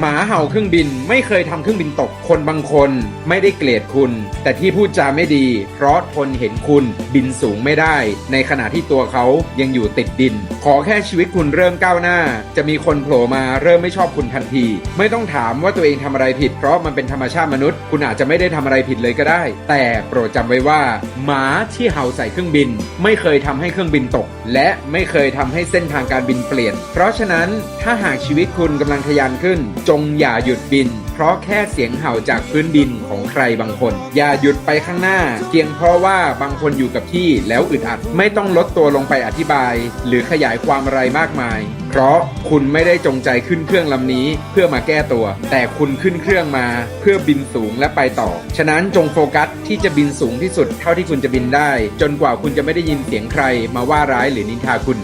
หมาเห่าเครื่องบินไม่เคยทำเครื่องบินตกคนบางคนไม่ได้เกลียดคุณ แต่ที่พูดจาไม่ดี เพราะทนเห็นคุณบินสูงไม่ได้ ในขณะที่ตัวเขายังอยู่ติดดิน ขอแค่ชีวิตคุณเริ่มก้าวหน้า จะมีคนโผล่มาเริ่มไม่ชอบคุณทันที ไม่ต้องถามว่าตัวเองทำอะไรผิด เพราะมันเป็นธรรมชาติมนุษย์ คุณอาจจะไม่ได้ทำอะไรผิดเลยก็ได้ แต่โปรดจำไว้ว่า หมาที่เห่าใส่เครื่องบิน ไม่เคยทำให้เครื่องบินตก และไม่เคยทำให้เส้นทางการบินเปลี่ยน เพราะฉะนั้นถ้าหากชีวิตคุณกำลังทะยานขึ้น จงอย่าหยุดบิน เพราะแค่เสียงเห่าจากพื้นดินของใครบางคน อย่าหยุดไปข้างหน้า เพียงเพราะว่าบางคนอยู่กับที่แล้วอึดอัด ไม่ต้องลดตัวลงไปอธิบาย หรือขยายความอะไรมากมาย เพราะคุณไม่ได้จงใจขึ้นเครื่องลำนี้เพื่อมาแก้ตัว แต่คุณขึ้นเครื่องมาเพื่อบินสูงและไปต่อ ฉะนั้นจงโฟกัสที่จะบินสูงที่สุดเท่าที่คุณจะบินได้ จนกว่าคุณจะไม่ได้ยินเสียงใครมาว่าร้ายหรือนินทาคุณ